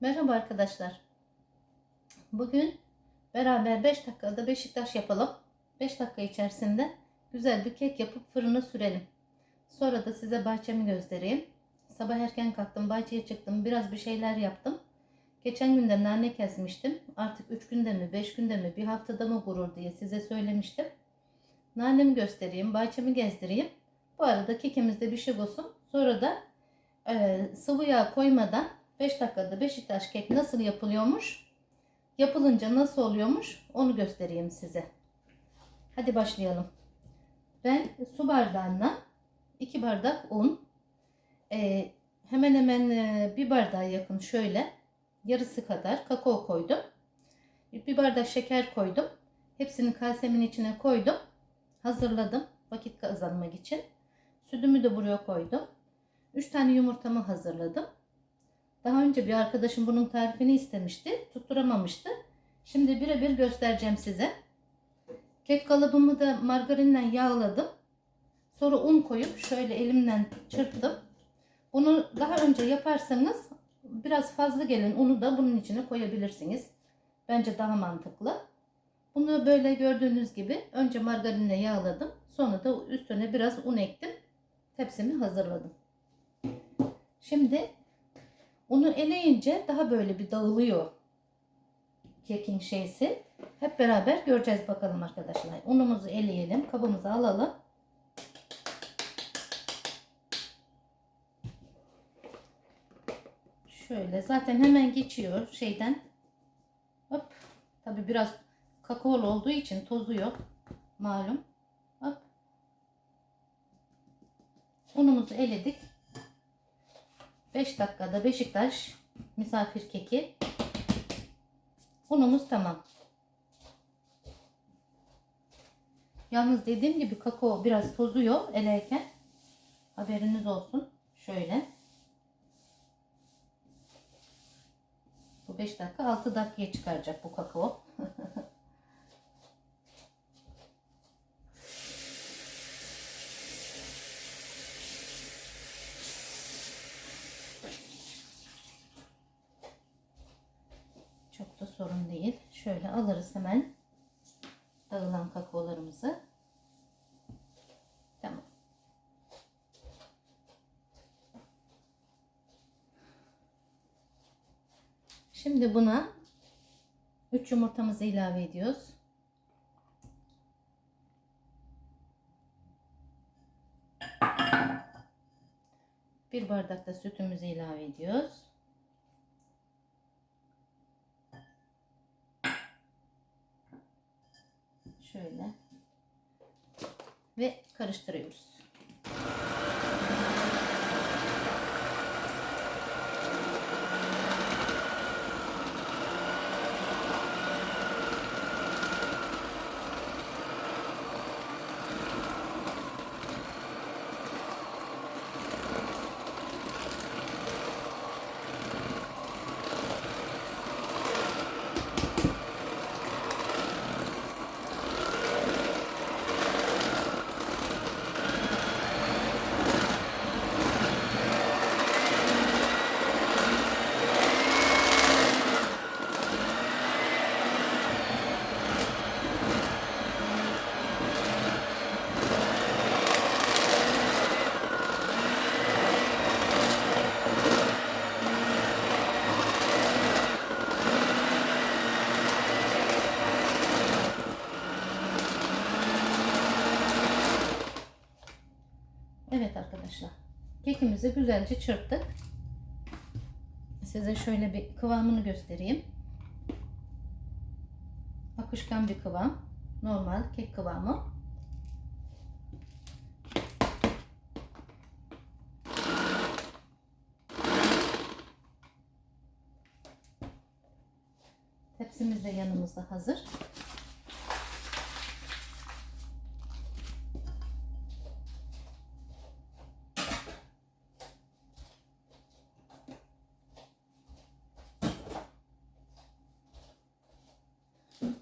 Merhaba arkadaşlar. Bugün beraber 5 dakikada Beşiktaş yapalım. 5 dakika içerisinde güzel bir kek yapıp fırına sürelim. Sonra da size bahçemi göstereyim. Sabah erken kalktım, bahçeye çıktım, biraz bir şeyler yaptım. Geçen günde nane kesmiştim. Artık 3 günde mi, 5 günde mi, bir haftada mı gurur diye size söylemiştim. Nanemi göstereyim, bahçemi gezdireyim. Bu arada kekimizde bir şey olsun. Sonra da e, sıvı yağ koymadan 5 dakikada Beşiktaş kek nasıl yapılıyormuş? Yapılınca nasıl oluyormuş? Onu göstereyim size. Hadi başlayalım. Ben su bardağına 2 bardak un, e, hemen hemen e, bir bardağa yakın şöyle yarısı kadar kakao koydum. Bir bardak şeker koydum. Hepsini kasemin içine koydum. Hazırladım vakit kazanmak için. Sütümü de buraya koydum. 3 tane yumurtamı hazırladım. Daha önce bir arkadaşım bunun tarifini istemişti. Tutturamamıştı. Şimdi birebir göstereceğim size. Kek kalıbımı da margarinle yağladım. Sonra un koyup şöyle elimden çırptım. Bunu daha önce yaparsanız biraz fazla gelin unu da bunun içine koyabilirsiniz. Bence daha mantıklı. Bunu böyle gördüğünüz gibi önce margarinle yağladım. Sonra da üstüne biraz un ektim. Tepsimi hazırladım. Şimdi Unu eleyince daha böyle bir dağılıyor kekin şeysi. Hep beraber göreceğiz bakalım arkadaşlar. Unumuzu eleyelim. Kabımıza alalım. Şöyle zaten hemen geçiyor şeyden. Hop. Tabi biraz kakaolu olduğu için tozuyor. Malum. Hop. Unumuzu eledik. 5 dakikada Beşiktaş misafir keki. Unumuz tamam. Yalnız dediğim gibi kakao biraz tozuyor eleyken. Haberiniz olsun. Şöyle. Bu 5 dakika 6 dakikaya çıkaracak bu kakao. Çok da sorun değil. Şöyle alırız hemen dağılan kakaolarımızı. Tamam. Şimdi buna 3 yumurtamızı ilave ediyoruz. Bir bardak da sütümüzü ilave ediyoruz. Şöyle. Ve karıştırıyoruz. Evet arkadaşlar. Kekimizi güzelce çırptık. Size şöyle bir kıvamını göstereyim. Akışkan bir kıvam. Normal kek kıvamı. Tepsimiz de yanımızda hazır. Şimdi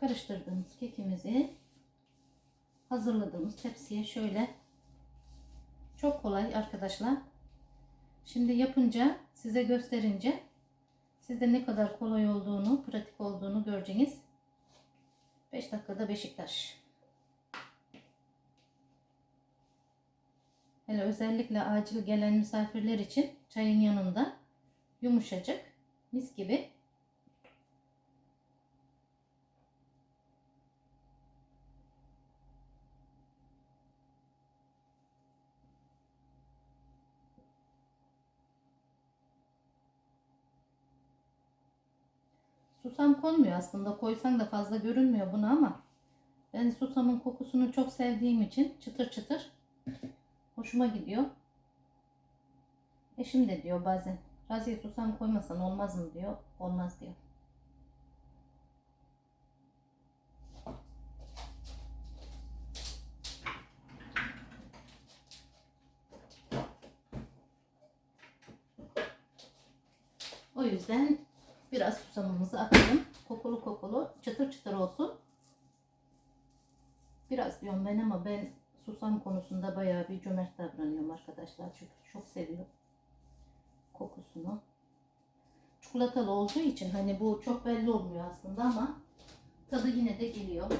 karıştırdığımız kekimizi hazırladığımız tepsiye şöyle çok kolay arkadaşlar. Şimdi yapınca size gösterince sizde ne kadar kolay olduğunu, pratik olduğunu göreceğiniz. 5 dakikada Beşiktaş. Hele özellikle acil gelen misafirler için çayın yanında yumuşacık, mis gibi. Susam konmuyor aslında. Koysan da fazla görünmüyor buna ama ben susamın kokusunu çok sevdiğim için çıtır çıtır hoşuma gidiyor. Eşim de diyor bazen Raziye susam koymasan olmaz mı diyor. Olmaz diyor. O yüzden biraz susamımızı atalım. Kokulu kokulu çıtır çıtır olsun. Biraz diyorum ben ama ben susam konusunda bayağı bir cömert davranıyorum arkadaşlar. Çünkü çok seviyorum kokusunu. Çikolatalı olduğu için hani bu çok belli olmuyor aslında ama tadı yine de geliyor.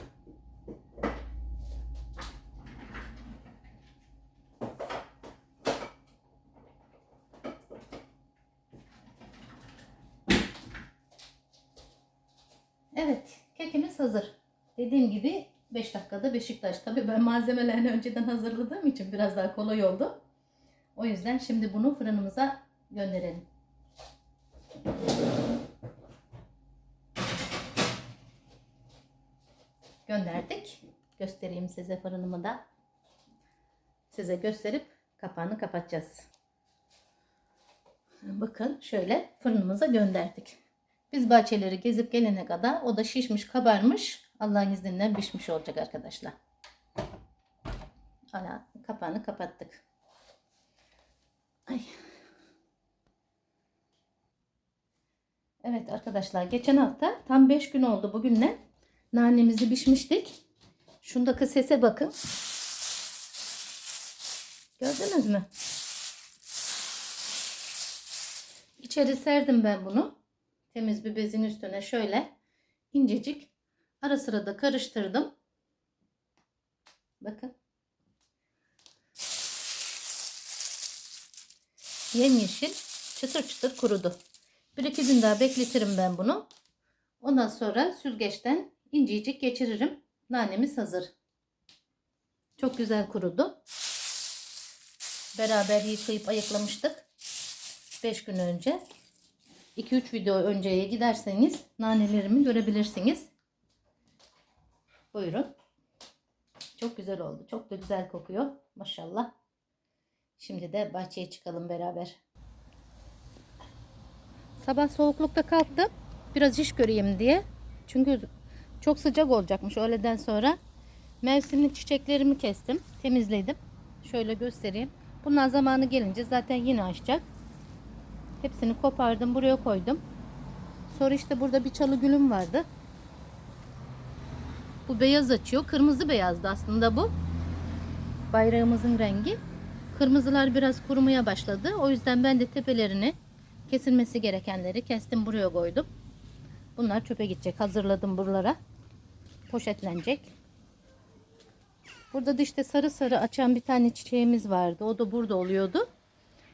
Evet, kekimiz hazır. Dediğim gibi 5 dakikada Beşiktaş. Tabii ben malzemelerini önceden hazırladığım için biraz daha kolay oldu. O yüzden şimdi bunu fırınımıza gönderelim. Gönderdik. Göstereyim size fırınımı da. Size gösterip kapağını kapatacağız. Bakın şöyle fırınımıza gönderdik. Biz bahçeleri gezip gelene kadar o da şişmiş kabarmış. Allah'ın izniyle pişmiş olacak arkadaşlar. Hala kapağını kapattık. Ay. Evet arkadaşlar geçen hafta tam 5 gün oldu bugünle. Nanemizi pişmiştik. Şundaki sese bakın. Gördünüz mü? İçeri serdim ben bunu. Temiz bir bezin üstüne şöyle incecik ara sıra da karıştırdım. Bakın. Yemyeşil çıtır çıtır kurudu. Bir iki gün daha bekletirim ben bunu. Ondan sonra süzgeçten incecik geçiririm. Nanemiz hazır. Çok güzel kurudu. Beraber yıkayıp ayıklamıştık. 5 gün önce. 2-3 video önceye giderseniz nanelerimi görebilirsiniz. Buyurun. Çok güzel oldu. Çok da güzel kokuyor. Maşallah. Şimdi de bahçeye çıkalım beraber. Sabah soğuklukta kalktım. Biraz iş göreyim diye. Çünkü çok sıcak olacakmış öğleden sonra. Mevsimlik çiçeklerimi kestim. Temizledim. Şöyle göstereyim. Bunlar zamanı gelince zaten yine açacak. Hepsini kopardım. Buraya koydum. Sonra işte burada bir çalı gülüm vardı. Bu beyaz açıyor. Kırmızı beyazdı aslında bu. Bayrağımızın rengi. Kırmızılar biraz kurumaya başladı. O yüzden ben de tepelerini kesilmesi gerekenleri kestim buraya koydum. Bunlar çöpe gidecek. Hazırladım buralara. Poşetlenecek. Burada da işte sarı sarı açan bir tane çiçeğimiz vardı. O da burada oluyordu.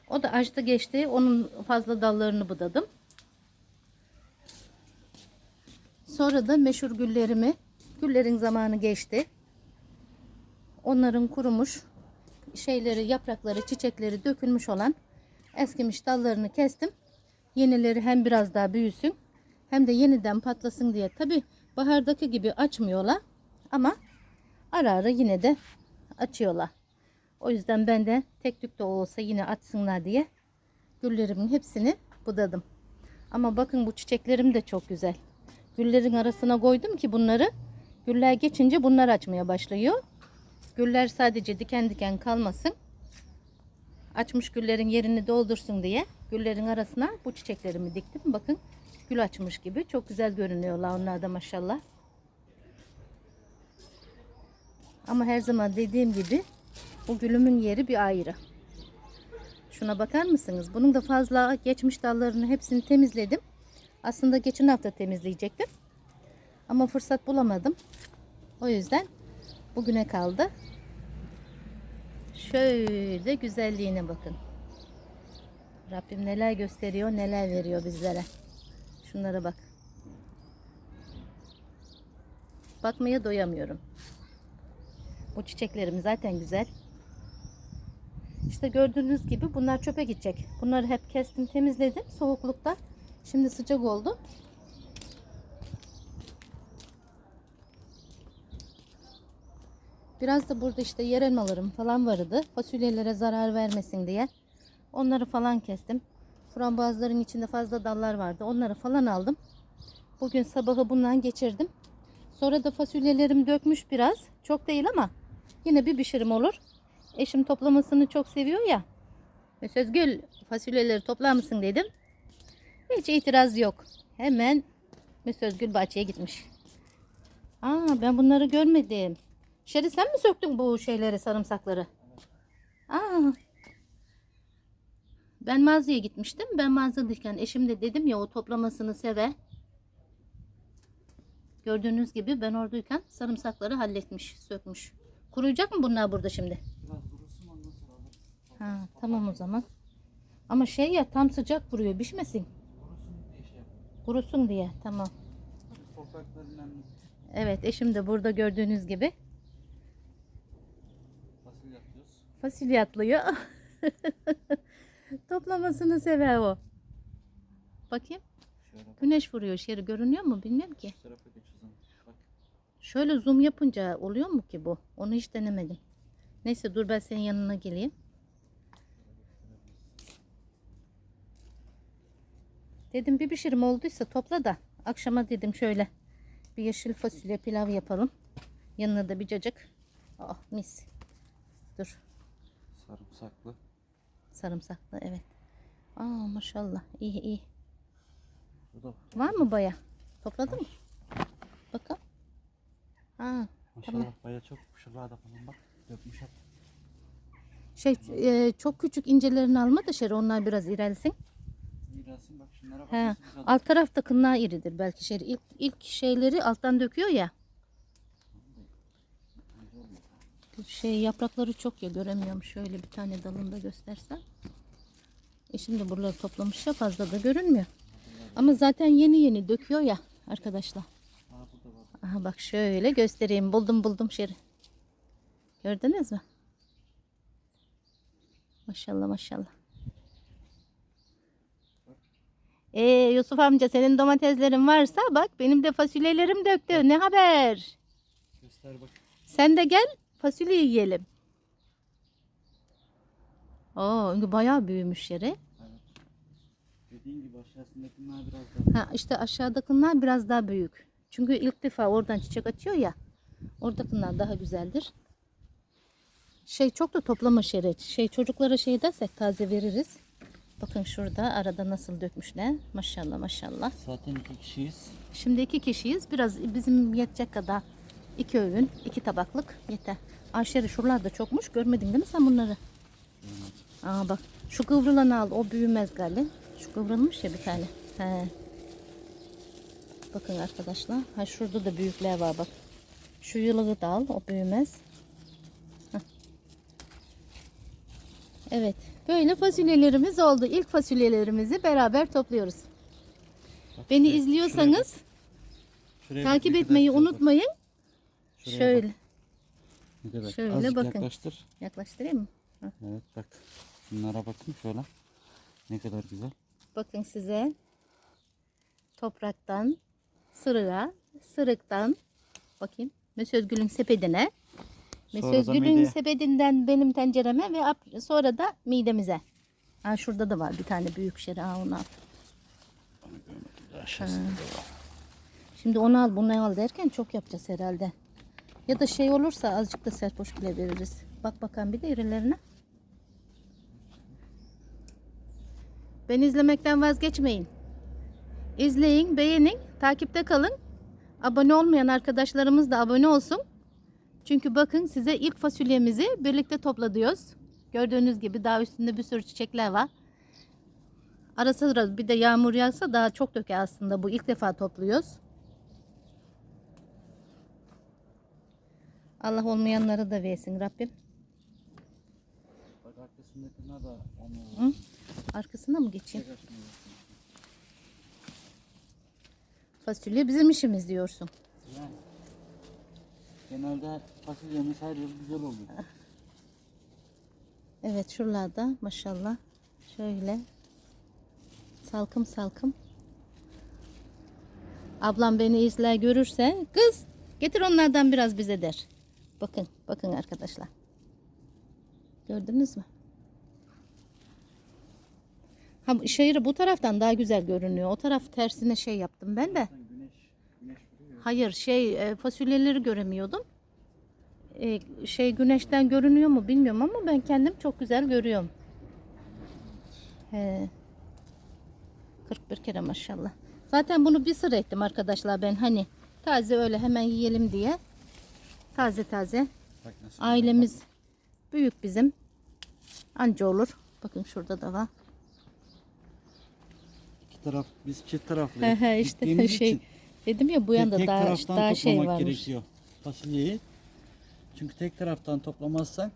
O da açtı geçti. Onun fazla dallarını budadım. Sonra da meşhur güllerimi güllerin zamanı geçti. Onların kurumuş şeyleri, yaprakları, çiçekleri dökülmüş olan eskimiş dallarını kestim. Yenileri hem biraz daha büyüsün hem de yeniden patlasın diye. Tabi bahardaki gibi açmıyorlar ama ara ara yine de açıyorlar. O yüzden ben de tek tük de olsa yine açsınlar diye güllerimin hepsini budadım. Ama bakın bu çiçeklerim de çok güzel. Güllerin arasına koydum ki bunları güller geçince bunlar açmaya başlıyor. Güller sadece diken diken kalmasın. Açmış güllerin yerini doldursun diye güllerin arasına bu çiçeklerimi diktim. Bakın gül açmış gibi. Çok güzel görünüyorlar onlar da maşallah. Ama her zaman dediğim gibi bu gülümün yeri bir ayrı. Şuna bakar mısınız? Bunun da fazla geçmiş dallarını hepsini temizledim. Aslında geçen hafta temizleyecektim. Ama fırsat bulamadım. O yüzden bugüne kaldı. Şöyle güzelliğine bakın. Rabbim neler gösteriyor, neler veriyor bizlere. Şunlara bak. Bakmaya doyamıyorum. Bu çiçeklerim zaten güzel. İşte gördüğünüz gibi bunlar çöpe gidecek. Bunları hep kestim, temizledim soğuklukta. Şimdi sıcak oldu. Biraz da burada işte yer elmalarım falan vardı. Fasulyelere zarar vermesin diye. Onları falan kestim. Frambuazların içinde fazla dallar vardı. Onları falan aldım. Bugün sabahı bundan geçirdim. Sonra da fasulyelerim dökmüş biraz. Çok değil ama yine bir pişirim olur. Eşim toplamasını çok seviyor ya. Ve Sözgül fasulyeleri toplar mısın dedim. Hiç itiraz yok. Hemen Mesözgül bahçeye gitmiş. Aa ben bunları görmedim. Şeri sen mi söktün bu şeyleri sarımsakları? Aa. Ben mağazaya gitmiştim. Ben mağazadayken eşim de dedim ya o toplamasını sever. Gördüğünüz gibi ben oradayken sarımsakları halletmiş, sökmüş. Kuruyacak mı bunlar burada şimdi? Ha, tamam o zaman. Ama şey ya tam sıcak vuruyor, pişmesin. Kurusun diye. Tamam. Evet, eşim de burada gördüğünüz gibi Fasulye atıyoruz. Fasulye atlıyor. Toplamasını sever o. Bakayım. Güneş vuruyor. Şeri görünüyor mu bilmiyorum ki. Şöyle zoom yapınca oluyor mu ki bu? Onu hiç denemedim. Neyse dur ben senin yanına geleyim. Dedim bir pişirim olduysa topla da akşama dedim şöyle bir yeşil fasulye pilav yapalım. Yanına da bir cacık. Oh mis. Dur Sarımsaklı. sarımsaklı evet. Aa maşallah iyi iyi. Bu da Var mı baya? Topladın mı? Bakalım. Ha, maşallah baya çok şurada falan bak. Dökmüş hep. şey e, çok küçük incelerini alma da şeri onlar biraz irelsin. Mirasın bak şunlara bak. He, alt tarafta kınlar iridir belki şey. İlk, ilk şeyleri alttan döküyor ya. Şey yaprakları çok ya göremiyorum. Şöyle bir tane dalında göstersem. E şimdi buraları toplamış ya fazla da görünmüyor. Ama zaten yeni yeni döküyor ya arkadaşlar. Aha bak şöyle göstereyim. Buldum buldum şeri. Gördünüz mü? Maşallah maşallah. Ee Yusuf amca senin domateslerin varsa bak benim de fasulyelerim döktü. Ne haber? Göster bak. Sen de gel fasulye yiyelim. Oo bayağı büyümüş yeri. Evet. Dediğin gibi aşağısındakiler biraz daha. Ha işte aşağıdakiler biraz daha büyük. Çünkü ilk defa oradan çiçek açıyor ya. Oradakiler daha güzeldir. Şey çok da toplama şeret. Şey çocuklara şey dersek taze veririz. Bakın şurada arada nasıl dökmüşler. Maşallah maşallah. Zaten iki kişiyiz. Şimdi iki kişiyiz. Biraz bizim yetecek kadar iki öğün, iki tabaklık yeter. Ayşeri şuralarda çokmuş. Görmedin değil mi sen bunları? Aa bak şu kıvrılanı al. O büyümez galiba. Şu kıvrılmış ya bir tane. He. Bakın arkadaşlar. Ha şurada da büyükler var bak. Şu yılığı da al. O büyümez. Heh. Evet. Böyle fasulyelerimiz oldu. İlk fasulyelerimizi beraber topluyoruz. Bak Beni şuraya- izliyorsanız şuraya bak, takip etmeyi unutmayın. Şuraya Şöyle bak, ne kadar. şöyle Azıcık bakın. yaklaştır. yaklaştırayım mı? Evet bak. Bunlara bakın şöyle. Ne kadar güzel. Bakın size topraktan sırığa, sırıktan bakayım. Mesözgül'ün sepetine. Sonra da Mesözgül'ün mideye. sepetinden benim tencereme ve sonra da midemize. Ha şurada da var bir tane büyük şeri. Ha onu al. Aşağısında da var. Şimdi onu al bunu al derken çok yapacağız herhalde. Ya da şey olursa azıcık da serpoş bile veririz. Bak bakalım bir de irilerine. Ben izlemekten vazgeçmeyin. İzleyin, beğenin, takipte kalın. Abone olmayan arkadaşlarımız da abone olsun. Çünkü bakın size ilk fasulyemizi birlikte topladıyoruz. Gördüğünüz gibi daha üstünde bir sürü çiçekler var. Ara sıra bir de yağmur yağsa daha çok döker aslında bu. ilk defa topluyoruz. Allah olmayanları da versin Rabbim. Bak arkasındakine de onu Hı? Arkasına mı geçeyim? Fasulye bizim işimiz diyorsun. Yani. Genelde fasulyemiz her yıl güzel oluyor. Evet şuralarda maşallah şöyle salkım salkım. Ablam beni izler görürse kız getir onlardan biraz bize der. Bakın bakın arkadaşlar. Gördünüz mü? Ha şehri bu taraftan daha güzel görünüyor. O taraf tersine şey yaptım ben de. Güneş, güneş vuruyor. Hayır şey e, fasulyeleri göremiyordum. E, şey güneşten görünüyor mu bilmiyorum ama ben kendim çok güzel görüyorum. He. 41 kere maşallah. Zaten bunu bir sıra ettim arkadaşlar ben hani taze öyle hemen yiyelim diye. Taze taze. Bak nasıl Ailemiz büyük bizim. Anca olur. Bakın şurada da var. İki taraf, biz çift taraflı. He he işte şey için dedim ya bu yanda tek daha taraftan daha şey toplamak varmış. gerekiyor fasulyeyi. Çünkü tek taraftan toplamazsan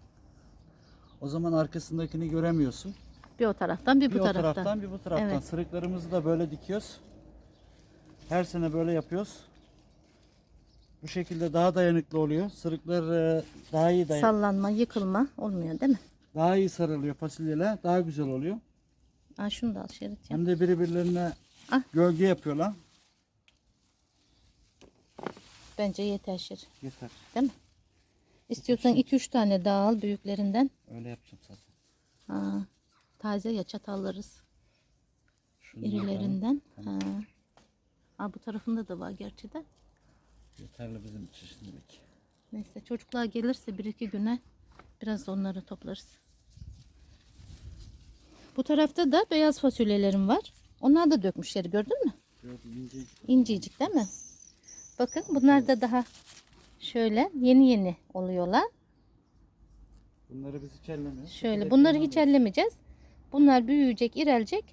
o zaman arkasındakini göremiyorsun. Bir o taraftan bir Bir bu o taraftan. taraftan bir bu taraftan. Evet. Sırıklarımızı da böyle dikiyoruz. Her sene böyle yapıyoruz. Bu şekilde daha dayanıklı oluyor. Sırıklar e, daha iyi dayan Sallanma, yıkılma olmuyor değil mi? daha iyi sarılıyor fasulyeler. Daha güzel oluyor. Aa, şunu da al şerit yap. Hem de birbirlerine Ah. gölge yapıyorlar. Bence yeter şer. Yeter. Değil mi? İstiyorsan 2-3 tane daha al büyüklerinden. Öyle yapacağım zaten. Aa, taze ya çatallarız. Şunu yapalım. İrilerinden. Ha. Aa, bu tarafında da var gerçi de. Yeterli bizim için şimdilik. Neyse çocuklar gelirse bir iki güne biraz da onları toplarız. Bu tarafta da beyaz fasulyelerim var. Onlar da dökmüşler gördün mü? Gördüm ince. İncecik değil mi? Bakın bunlar da daha şöyle yeni yeni oluyorlar. Bunları biz hiç ellemiyoruz. Şöyle bunları bunlar hiç ellemeyeceğiz. Bunlar büyüyecek, irelecek.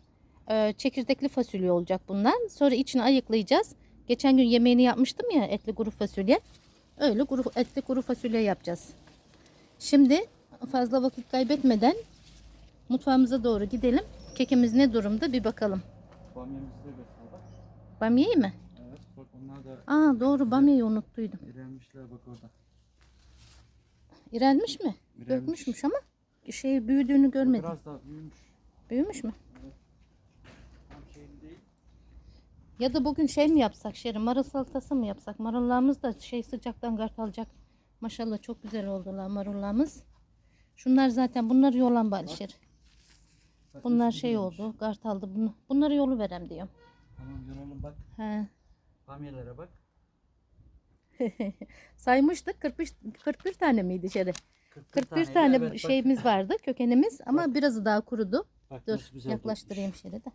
Ee, çekirdekli fasulye olacak bunlar. Sonra içini ayıklayacağız. Geçen gün yemeğini yapmıştım ya etli kuru fasulye. Öyle kuru, etli kuru fasulye yapacağız. Şimdi fazla vakit kaybetmeden mutfağımıza doğru gidelim. Kekimiz ne durumda bir bakalım. Bamyamızı da. Bamyeyi mi? Evet bak onlar da Aa doğru bamyeyi unuttuydum. ilermişler bak orada. İrelmiş mi? İrelmiş. Dökmüşmüş ama şey büyüdüğünü görmedim. Biraz daha büyümüş. Büyümüş mü? Tam şeyin değil. Ya da bugün şey mi yapsak Şerin marul salatası mı yapsak? Marullarımız da şey sıcaktan kart alacak. Maşallah çok güzel oldular marullarımız. Şunlar zaten bunları yolan. Bak Bunlar şey oldu kart aldı. Bunu, bunları yolu verem diyorum. Tamam yoralım bak. He. Bamyelere bak. Saymıştık 41, 41 tane miydi Şerin? 41 taneydi. tane Evet, bak. şeyimiz vardı kökenimiz ama birazı daha kurudu. Bak Dur yaklaştırayım Şerin de.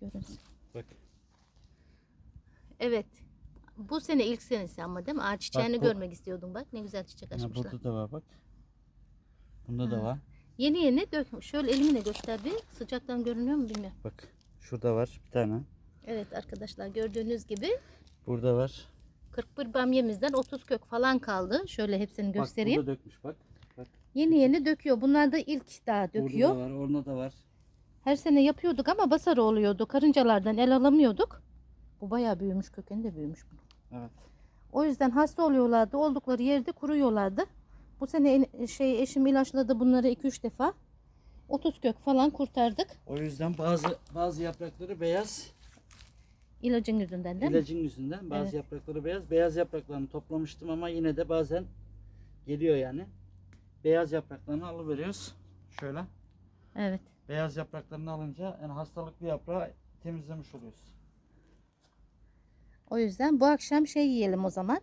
Görünsün. Bak. Evet. Bu sene ilk senesi ama değil mi? Ağaç çiçeğini bu- görmek istiyordum bak. Ne güzel çiçek Ha, açmışlar. burada da var bak. Bunda da var. Yeni yeni dök. Şöyle elimle göster bir. Sıcaktan görünüyor mu bilmiyorum. Bak şurada var bir tane. Evet arkadaşlar gördüğünüz gibi Burada var. 41 bamyemizden 30 kök falan kaldı. Şöyle hepsini göstereyim. Bak burada dökmüş bak. Bak. Yeni yeni döküyor. Bunlar da ilk daha döküyor. Burada da var, orada da var. Her sene yapıyorduk ama basarı oluyordu. Karıncalardan el alamıyorduk. Bu bayağı büyümüş. Kökeni de büyümüş bunun. Evet. O yüzden hasta oluyorlardı. Oldukları yerde kuruyorlardı. Bu sene en- şey eşim ilaçladı bunları 2-3 defa. 30 kök falan kurtardık. O yüzden bazı bazı yaprakları beyaz. İlacın yüzünden değil mi? İlacın yüzünden bazı Evet. yaprakları beyaz. Beyaz yapraklarını toplamıştım ama yine de bazen geliyor yani. Beyaz yapraklarını alıveriyoruz. Şöyle. Evet. Beyaz yapraklarını alınca yani hastalıklı yaprağı temizlemiş oluyoruz. O yüzden bu akşam şey yiyelim o zaman.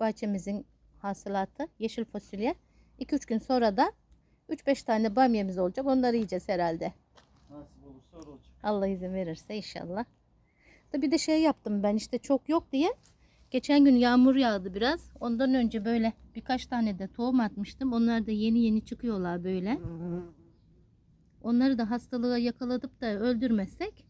Bahçemizin hasılatı yeşil fasulye. 2-3 gün sonra da 3-5 tane bamyemiz olacak. Onları yiyeceğiz herhalde. Nasip olursa öyle olacak. Allah izin verirse inşallah. Da bir de şey yaptım ben işte çok yok diye. Geçen gün yağmur yağdı biraz. Ondan önce böyle birkaç tane de tohum atmıştım. Onlar da yeni yeni çıkıyorlar böyle. Onları da hastalığa yakaladıp da öldürmezsek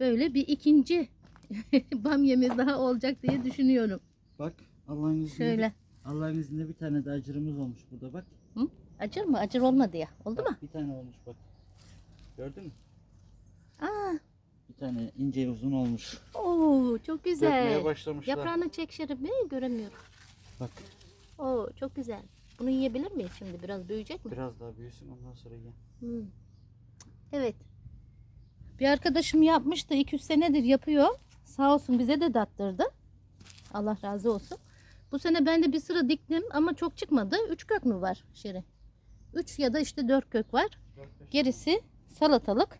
böyle bir ikinci bamyemiz daha olacak diye düşünüyorum. Bak Allah'ın izniyle. Şöyle. Allah'ın izniyle bir tane de acırımız olmuş burada bak. Hı? Acır mı? Acır olmadı ya. Oldu mu? Bir tane olmuş bak. Gördün mü? Aa, Bir tane ince uzun olmuş. oo, çok güzel. Dökmeye başlamışlar. Yaprağını çek Şerif Bey. Göremiyorum. Bak Oo, çok güzel. Bunu yiyebilir miyiz şimdi? Biraz büyüyecek mi? biraz daha büyüsün ondan sonra ye. Hmm. Evet. Bir arkadaşım yapmıştı. 200 senedir yapıyor. Sağ olsun bize de dattırdı. Allah razı olsun. Bu sene ben de bir sıra diktim ama çok çıkmadı. 3 kök mü var Şeri? 3 ya da işte 4 kök var. Gerisi salatalık.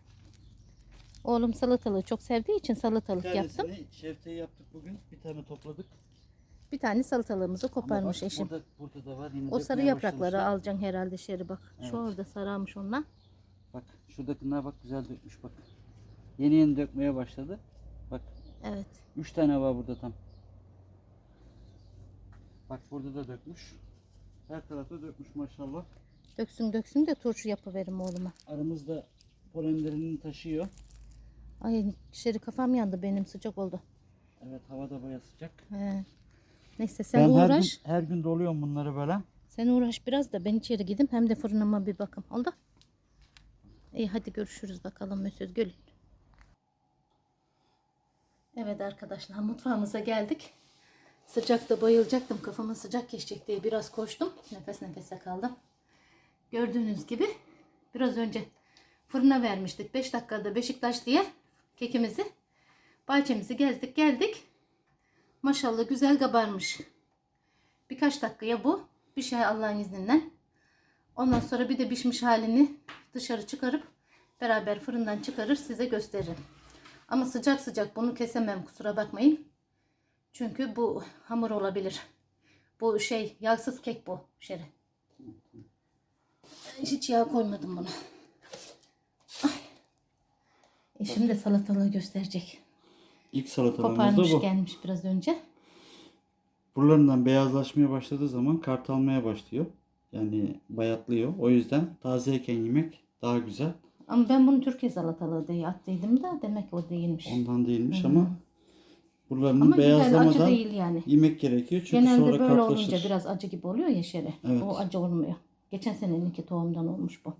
Oğlum salatalığı çok sevdiği için Bir salatalık yaptım. şefteyi yaptık bugün. Bir tane topladık. Bir tane salatalığımızı koparmış bak, eşim. Burada, burada da var. Yine O sarı yaprakları başlamışlar. alacaksın herhalde Şeri bak. Evet. Şu orada sararmış onlar. Bak şuradakiler bak güzel dökmüş bak. Yeni yeni dökmeye başladı. Bak Evet. 3 tane var burada tam. Bak burada da dökmüş. Her tarafta dökmüş maşallah. Döksün döksün de turşu yapıverim oğluma. Aramızda polenlerini taşıyor. Ay Şeri kafam yandı benim sıcak oldu. Evet hava da baya sıcak. He. Neyse sen ben her gün, uğraş. her gün doluyorum bunları böyle. Sen uğraş biraz da ben içeri gideyim hem de fırınıma bir bakım. Oldu? İyi hadi görüşürüz bakalım Mesut Gül. Evet arkadaşlar mutfağımıza geldik. Sıcakta bayılacaktım. Kafama sıcak geçecek diye biraz koştum. Nefes nefese kaldım. Gördüğünüz gibi biraz önce fırına vermiştik. 5 dakikada Beşiktaş diye kekimizi. Bahçemizi gezdik geldik. Maşallah güzel kabarmış. Birkaç dakikaya bu bir şey Allah'ın izniyle. Ondan sonra bir de pişmiş halini dışarı çıkarıp beraber fırından çıkarır size gösteririm. Ama sıcak sıcak bunu kesemem kusura bakmayın. Çünkü bu hamur olabilir. Bu şey yağsız kek bu şere. Hiç yağ koymadım buna. Ay. Eşim de salatalığı gösterecek. İlk salatalarımız da bu. gelmiş biraz önce. Buralarından beyazlaşmaya başladığı zaman kart almaya başlıyor. Yani bayatlıyor. O yüzden tazeyken yemek daha güzel. Ama ben bunu Türkiye salatalığı diye attıydım da demek o değilmiş. Ondan değilmiş ama buralarının Ama güzel acı beyazlamadan değil yani. yemek gerekiyor. Çünkü Genelde sonra böyle kartlaşır. olunca biraz acı gibi oluyor ya şere. Evet. O acı olmuyor. Geçen seneninki tohumdan olmuş bu.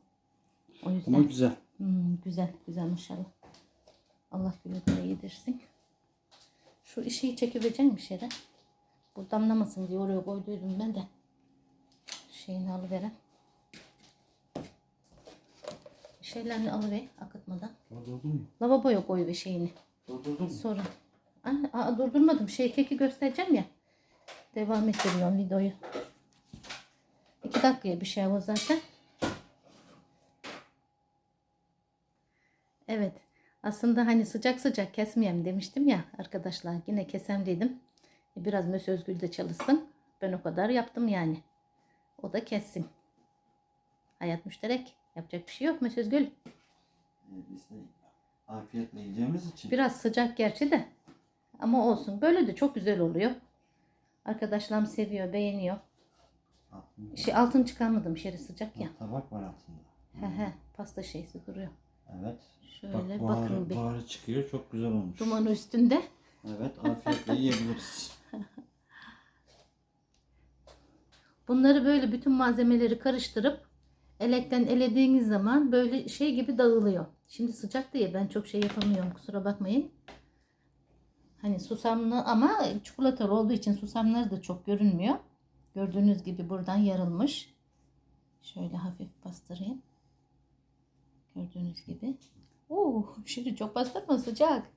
O yüzden. Ama güzel. Hmm, güzel güzel maşallah. Allah güle güle yedirsin. Şu işi çekebilecek mi şere? Bu damlamasın diye oraya koyduydum ben de. Şeyini alıverem. Şeylerini alıver akıtmadan. Doldurdun mu? Lavaboya koy ve şeyini. Doldurdun mu? Sonra. Aa, aa, durdurmadım. Şey keki göstereceğim ya. Devam ettiriyorum videoyu. İki dakikaya bir şey o zaten. Evet. Aslında hani sıcak sıcak kesmeyeyim demiştim ya arkadaşlar. Yine kesem dedim. E, Biraz Mösyö Özgül de çalışsın. Ben o kadar yaptım yani. O da kessin. Hayat müşterek. Yapacak bir şey yok Mösyö Özgül. Biz de afiyetle yiyeceğimiz için. Biraz sıcak gerçi de. Ama olsun. Böyle de çok güzel oluyor. Arkadaşlarım seviyor, beğeniyor. Altında Şey altın çıkarmadım şeri sıcak ya. Tabak var altında. He he pasta şeysi duruyor. Evet. Şöyle Bak bakın buharı, bir. buharı çıkıyor. Çok güzel olmuş. Dumanı üstünde. Evet afiyetle yiyebiliriz. Bunları böyle bütün malzemeleri karıştırıp elekten elediğiniz zaman böyle şey gibi dağılıyor. Şimdi sıcak diye ben çok şey yapamıyorum kusura bakmayın. Hani susamlı ama çikolatalı olduğu için susamları da çok görünmüyor. Gördüğünüz gibi buradan yarılmış. Şöyle hafif bastırayım. Gördüğünüz gibi. Oo, şimdi çok bastırma sıcak.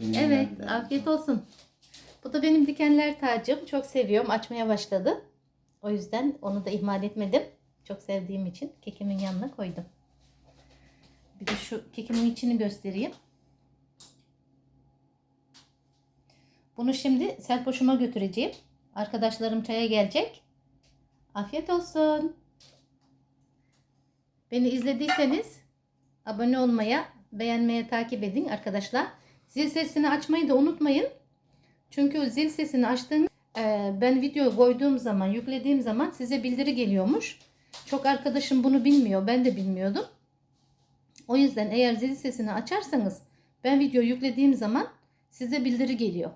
Benim Evet, yerim afiyet olsun. Bu da benim dikenler tacım. Çok seviyorum. Açmaya başladı. O yüzden onu da ihmal etmedim. Çok sevdiğim için kekimin yanına koydum. Bir de şu kekimin içini göstereyim. Bunu şimdi Selpoş'uma götüreceğim. Arkadaşlarım çaya gelecek. Afiyet olsun. Beni izlediyseniz abone olmaya, beğenmeye, takip edin arkadaşlar. Zil sesini açmayı da unutmayın. Çünkü zil sesini açtığınız e, ben video koyduğum zaman, yüklediğim zaman size bildiri geliyormuş. Çok arkadaşım bunu bilmiyor. Ben de bilmiyordum. O yüzden eğer zil sesini açarsanız ben video yüklediğim zaman size bildiri geliyor.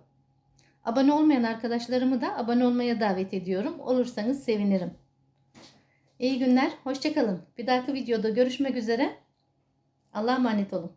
Abone olmayan arkadaşlarımı da abone olmaya davet ediyorum. Olursanız sevinirim. İyi günler, hoşçakalın. Bir dahaki videoda görüşmek üzere. Allah'a emanet olun.